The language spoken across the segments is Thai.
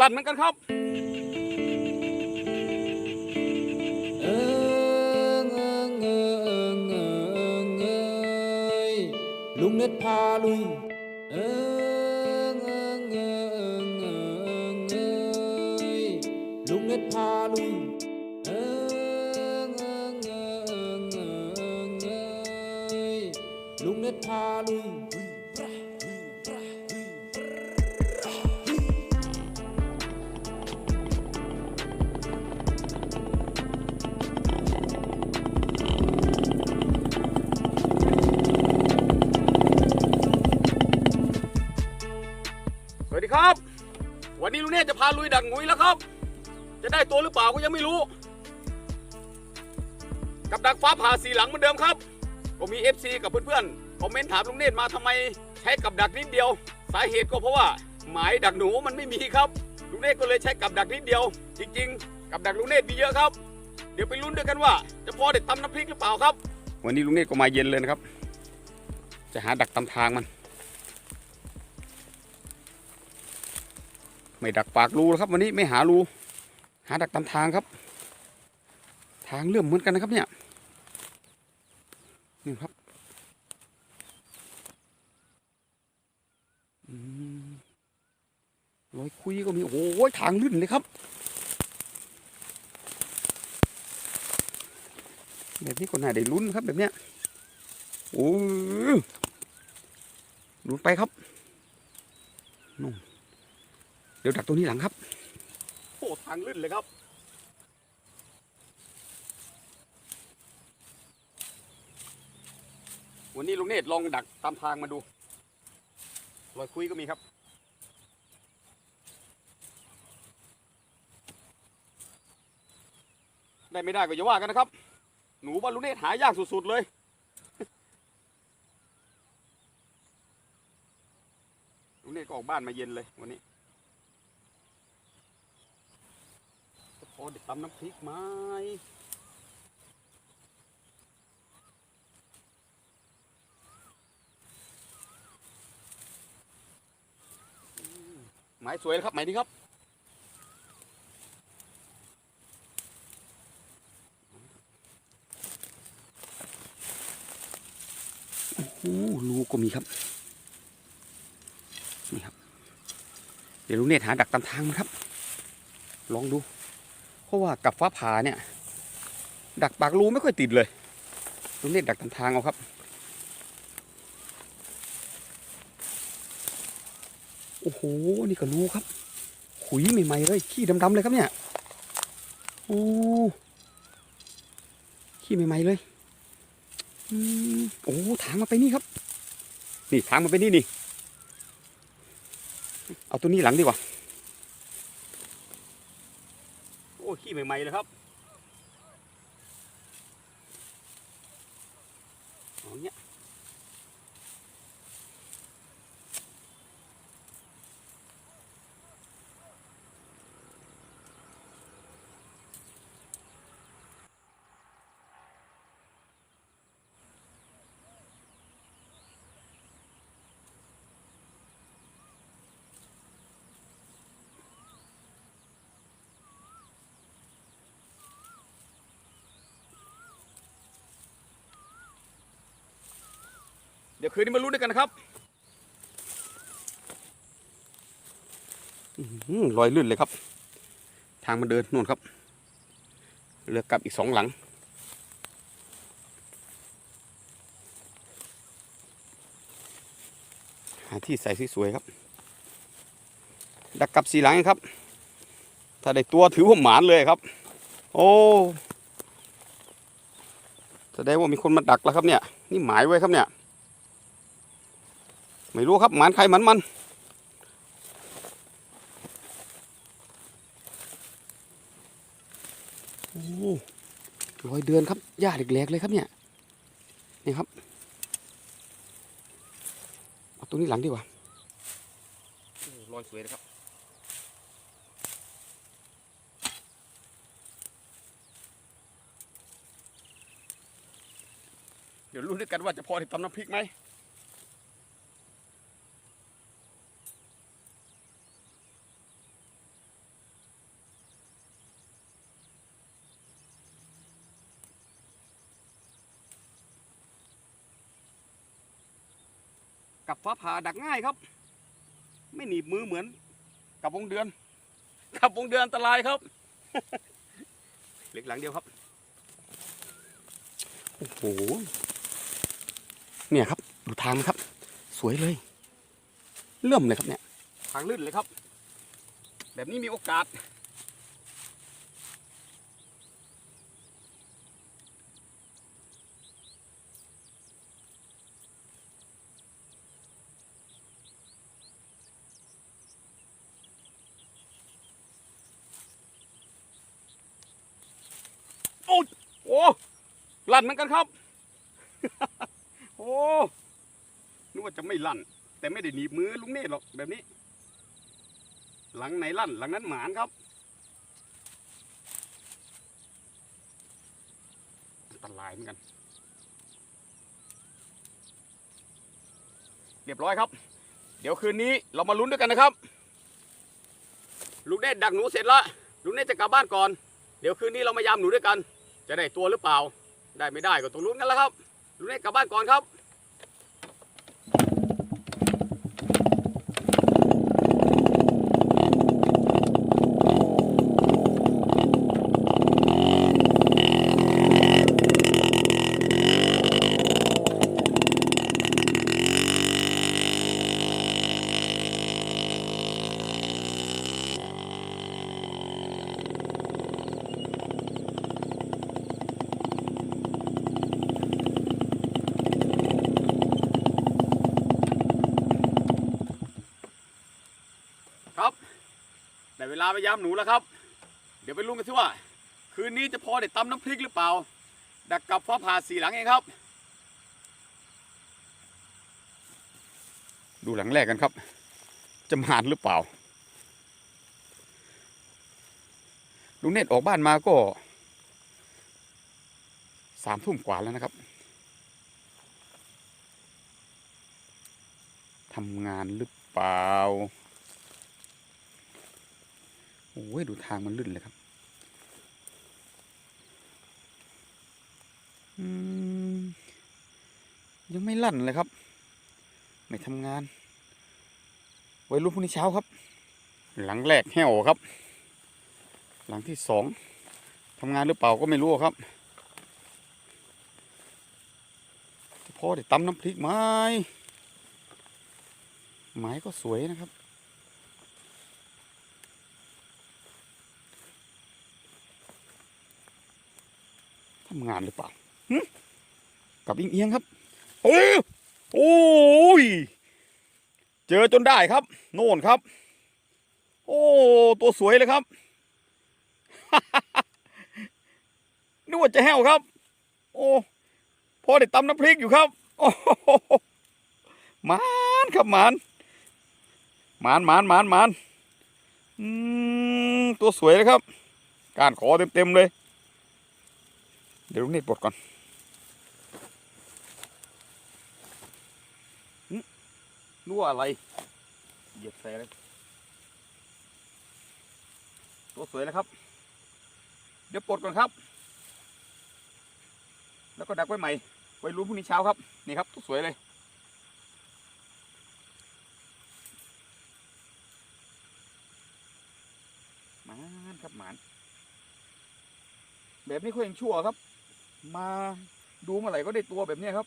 ลั่นเหมือนกันครับลุงเน็ตพาลุยเอิงเงเงเงเอยลุงเน็ตพาลุยเอิงเงเงเงลุงเน็ตพาลุยาลุยดักงุยแล้วครับ จะได้ตัวหรือเปล่าก็ยังไม่รู้ กับดักฟ้าผ่าสีหลังเหมือนเดิมครับ ก็มี FC กับเพื่อนๆคอมเมนต์ถามลุงเนธมาทำไมใช้กับดักนิดเดียว สาเหตุก็เพราะว่าหมายดักหนูมันไม่มีครับลุงเนธก็เลยใช้กับดักนิดเดียว จริง ๆ กับดักลุงเนธมีเยอะครับ เดี๋ยวไปลุ้นด้วยกันว่า จะพอเด็ดตำน้ำพริกหรือเปล่าครับ วันนี้ลุงเนธก็มาเย็นเลยนะครับ จะหาดักตำทางมัน ไม่ดักปากรูแล้วครับ วันนี้ไม่หารูหาดักตามทางครับ ทางเลื่อมเหมือนกันนะครับเนี่ยนี่ครับอืมรอยคุยก็มีโอ้โหทางลื่นเลยครับ แบบนี้ก็น่าได้ลุ้นครับแบบเนี้ยโอ้ยลุ้นไปครับเดี๋ยวดักตัวนี้หลังครับโอ้ทางลื่นเลยครับวันนี้ลุงเนตลองดักตามทางมาดูรอยคุยก็มีครับ ได้ไม่ได้ก็อย่าว่ากันนะครับ หนูว่าลุงเนตหายากสุดๆเลย ลุงเนตก็ออกบ้านมาเย็นเลยวันนี้ จะพอเด็ดตำน้ำพริกไหมอืมหมายสวยแล้วครับหมายนี้ครับโอ้โหรูก็มีครับนี่ครับ เดี๋ยวลุงเนตหาดักตามทางมันครับ ลองดู ราะว่ากับฟ้าผ่าเนี่ย ดักปากรูไม่ค่อยติดเลยลุงเนตรดักตามทางเอาครับ โอ้โห นี่ก็รูครับ ขุยใหม่ๆเลยขี้ดำๆเลยครับเนี่ย โอ้ขี้ใหม่ๆเลยอโอ้ถางมาไปนี่ครับ นี่ถางมาไปนี่นี่ เอาตัวนี้หลังดีกว่า โอ้ ขี้ใหม่ๆเลยครับอย่างเนี้ย ดี๋ยวคืนนี้มาลุ้นด้วยกันนะครับอื้อหือรอยลื่นเลยครับ ทางมันเดินนู่นครับเลือกลับอีกสองหลัง หาที่ใส่สวยๆครับ ดักกลับสีหลังครับ ถ้าได้ตัวถือว่าหมานเลยครับ โอ้แสดงว่ามีคนมาดักแล้วครับเนี่ย นี่หมายไว้ครับเนี่ย ไม่รู้ครับหมันใครหมันมันโอ้รอยเดือนครับหญ้าเหล็กๆเลยครับเนี่ยนี่ครับเอาตัวนี้หลังดีกว่าโอ้รอยสวยเลยครับเดี๋ยวรู้ด้วยกันว่าจะพอที่ตำน้ำพริกไหม กับฟ้าผ่าดักง่ายครับ ไม่หนีบมือเหมือน กับวงเดือน กับวงเดือนอันตรายครับเหล็กหลังเดียวครับโอ้โหเนี่ยครับ ดูทางนะครับ สวยเลยเลื่อมเลยครับเนี่ย ทางลื่นเลยครับ แบบนี้มีโอกาส โอ้ยโอ้ ลั่นเหมือนกันครับ โอ้นึกว่าจะไม่ลั่น แต่ไม่ได้หนีบมือลุงเนตหรอกแบบนี้ หลังไหนลั่น หลังนั้นหมานครับอันตรายเหมือนกัน เรียบร้อยครับ เดี๋ยวคืนนี้เรามาลุ้นด้วยกันนะครับ ลุงเนตดักหนูเสร็จละลุงเนตจะกลับบ้านก่อน เดี๋ยวคืนนี้เรามายามหนูด้วยกัน จะได้ตัวหรือเปล่า ได้ไม่ได้ก็ต้องลุ้นกันแล้วครับลุงเนตรกลับบ้านก่อนครับ ลาไปยามหนูแล้วครับ เดี๋ยวไปลุ้นกันสิว่า คืนนี้จะพอได้ตำน้ำพริกหรือเปล่า ดักกับฟ้าผ่าสีหลังเองครับ ดูหลังแรกกันครับ จะมานหรือเปล่าลุงเนตออกบ้านมาก็สามทุ่มกว่าแล้วนะครับทำงานหรือเปล่า โอ้ยดูทางมันลื่นเลยครับยังไม่ลั่นเลยครับ ไม่ทำงาน ไว้รุ่นพรุ่งนี้เช้าครับ หลังแรกแห้วครับ หลังที่สองทำงานหรือเปล่าก็ไม่รู้ครับจะพอได้ตำน้ำพริกไหมไม้ก็สวยนะครับำงานหรือเปล่าหึกลับเอียงครับเอ้ยโอ้ยเจอจนได้ครับ โน่นครับ โอ้ตัวสวยเลยครับนึกว่าจะแห้วครับ โอ้พอได้ตำน้ำพริกอยู่ครับ โอ้โหหมานครับหมานหมานหมานหมานมานอืมตัวสวยเลยครับ การขอเต็มๆเลย ดี๋ยวลุงเนตรปลดก่อนหึรู้ว่าอะไร เหยียบใส่เลยตัวสวยนะครับ เดี๋ยวปลดก่อนครับ แล้วก็ดักไว้ใหม่ ไว้รู้พรุ่งนี้เช้าครับ นี่ครับตัวสวยเลย หมานครับหมาน แบบนี้เขายังชั่วครับ มาดูเมื่อไหร่ก็ได้ตัวแบบนี้ครับ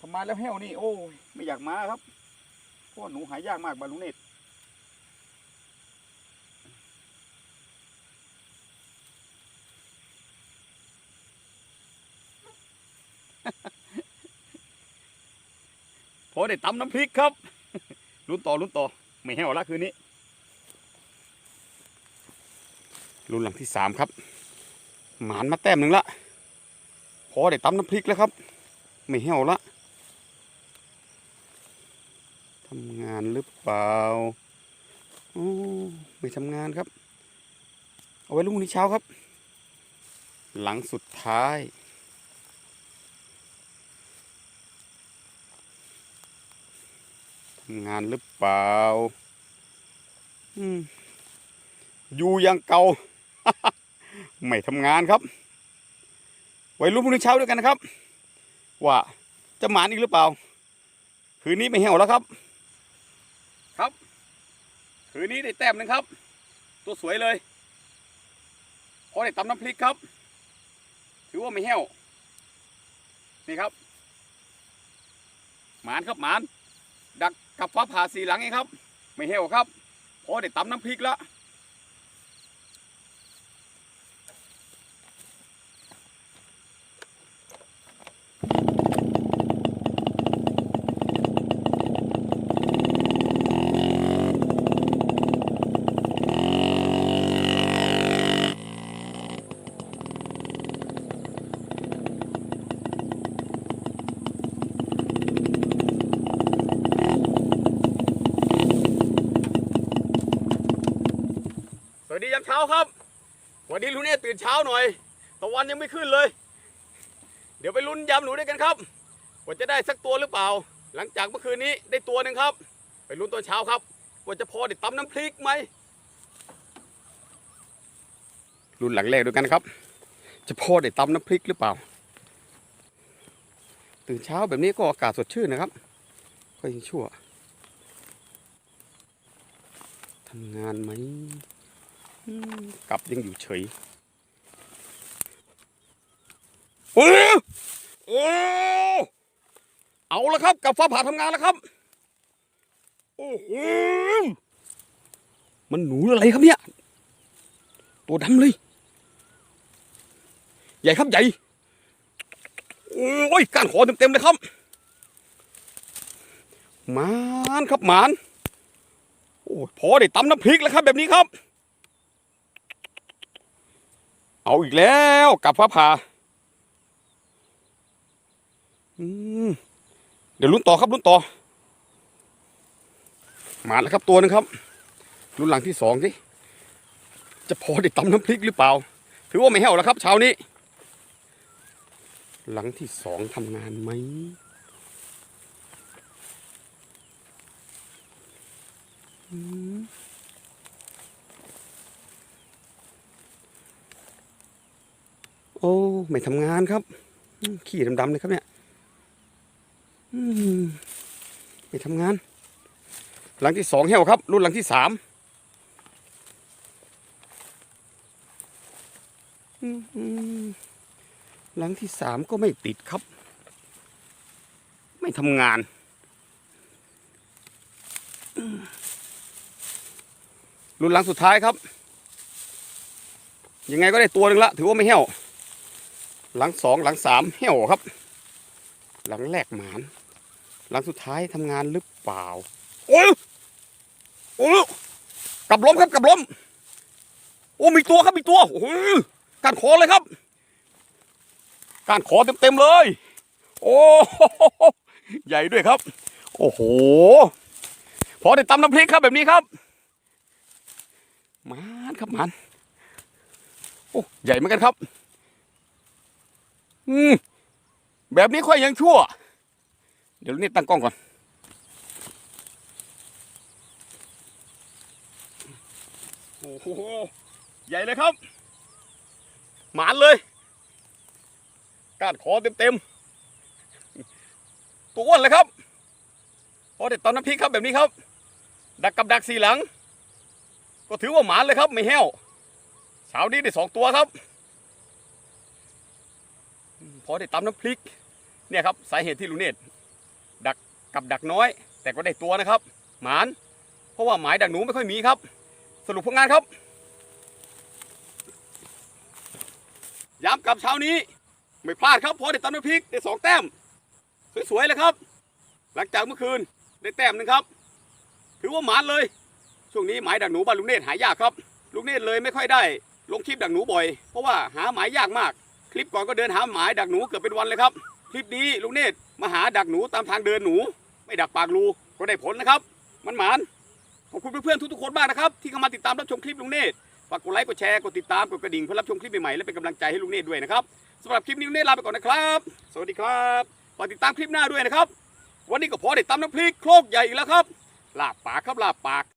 ทำมาแล้วแห้วนี่โอ้ยไม่อยากมาครับเพราะหนูหายากมากบาลุงเนตรพอได้ตำน้ำพริกครับลุ้นต่อลุ้นต่อ ไม่แห้วละคืนนี้ลุ้นหลังที่สามครับ หมานมาแต้มหนึ่งละ พอได้ตำน้ำพริกแล้วครับ ไม่เหี่ยวละทำงานหรือเปล่าโอ้ไม่ทำงานครับ เอาไว้รุ่งนี้เช้าครับ หลังสุดท้ายทำงานหรือเปล่าอืมอยู่อยังเก่า ไม่ทำงานครับ ไว้รุ่นพรุ่งนี้เช้าด้วยกันนะครับ ว่าจะหมานอีกหรือเปล่า คืนนี้ไม่เหี่ยวแล้วครับ ครับ คืนนี้ได้แต้มหนึ่งครับ ตัวสวยเลยพอได้ตำน้ำพริกครับ ถือว่าไม่เหี่ยวนี่ครับ หมานครับหมาน ดักกับฟ้าผ่าสีหลังเองครับ ไม่เหี่ยวครับพอได้ตำน้ำพริกแล้ว สวัสดียามเช้าครับ วันนี้ลุง เนี่ยตื่นเช้าหน่อยตะวันยังไม่ขึ้นเลย เดี๋ยวไปลุ้นยำหนูด้วยกันครับว่าจะได้สักตัวหรือเปล่า หลังจากเมื่อคืนนี้ได้ตัวหนึ่งครับ ไปลุ้นตอนเช้าครับว่าจะพอได้ตำน้ำพริกไหมลุ้นหลังแรกด้วยกันครับ จะพอได้ตำน้ำพริกหรือเปล่า ตื่นเช้าแบบนี้ก็อากาศสดชื่นนะครับ ก็ยังชั่วทำงานไหมกลับยังอยู่เฉย โอ้โอ้เอาแล้วครับ กับฟ้าผ่าทำงานแล้วครับ โอ้โหมันหนูอะไรครับเนี่ย ตัวดำเลย ใหญ่ครับใหญ่ โอ้ยก้านขอเต็มๆเลยครับมานครับหมานโอ้ยพอได้ตำน้ำพริกแล้วครับ แบบนี้ครับ เอาอีกแล้วกับฟ้าผ่า เดี๋ยวลุ้นต่อครับลุ้นต่อ มาแล้วครับตัวหนึงครับลุ้นหลังที่สองสิจะพอได้ตำน้ำพริกหรือเปล่า ถือว่าไม่แห้วแล้วครับเช้านี้ หลังที่สองทำงานไหมโอ้ ไม่ทำงานครับ ขี้ดำๆเลยครับเนี่ย ไม่ทำงาน หลังที่สองเหี่ยวครับ รุ่นหลังที่สามหลังที่สามก็ไม่ติดครับ ไม่ทำงานรุ่นหลังสุดท้ายครับ ยังไงก็ได้ตัวหนึ่งละถือว่าไม่เหี่ยว หลังสองหลังสามเหี่ยวครับ หลังแรกหมาน หลังสุดท้ายทำงานหรือเปล่า โอ้ยโอ้ยกลับล้มครับกลับล้ม โอ้มีตัวครับมีตัวโอ้ยการขอเลยครับ การขอเต็มๆเลย โอ้โหใหญ่ด้วยครับ โอ้โหพอได้ตำน้ำพริกครับแบบนี้ครับมานครับมานโอ้ใหญ่เหมือนกันครับ อืมแบบนี้ค่อยยังชั่ว เดี๋ยวนี่ตั้งกล้องก่อน โอ้โห ใหญ่เลยครับ หมานเลยกานคอเต็มๆตัวอ้วนเลยครับพอเด็ดตอนน้ำพริกครับแบบนี้ครับ ดักกับดักสีหลัง ก็ถือว่าหมานเลยครับ ไม่แห้วเช้านี้ได้สองตัวครับ พอได้ตำน้ำพริก เนี่ยครับ สาเหตุที่ลุเนต กับดักน้อย แต่ก็ได้ตัวนะครับ หมาน เพราะว่าหมายดักหนูไม่ค่อยมีครับ สรุปผลงานครับย้ำกับเช้านี้ ไม่พลาดครับพอได้ตำน้ำพริกได้สองแต้ม สวยๆเลยครับ หลังจากเมื่อคืนได้แต้มหนึ่งครับ ถือว่าหมานเลย ช่วงนี้หมายดักหนูบ้านลุงเนตรหายากครับ ลุงเนตรเลยไม่ค่อยได้ ลงคลิปดักหนูบ่อย เพราะว่าหาหมายยากมาก คลิปก่อนก็เดินหาหมายดักหนูเกือบเป็นวันเลยครับ คลิปนี้ลุงเนตร มาหาดักหนูตามทางเดินหนู ไม่ดักปากรูก็ได้ผลนะครับ มันหมานขอบคุณเพื่อนๆทุกๆคนมากนะครับ ที่เข้ามาติดตามรับชมคลิปลุงเนตฝากกดไลค์กดแชร์กดติดตามกดกระดิ่งเพื่อรับชมคลิปใหม่ๆและเป็นกำลังใจให้ลุงเนตด้วยนะครับสำหรับคลิปนี้ลุงเนตลาไปก่อนนะครับสวัสดีครับฝากติดตามคลิปหน้าด้วยนะครับ วันนี้ก็พอได้ตำน้ำพริกโครกใหญ่อีกแล้วครับลาบปากครับลาบปาก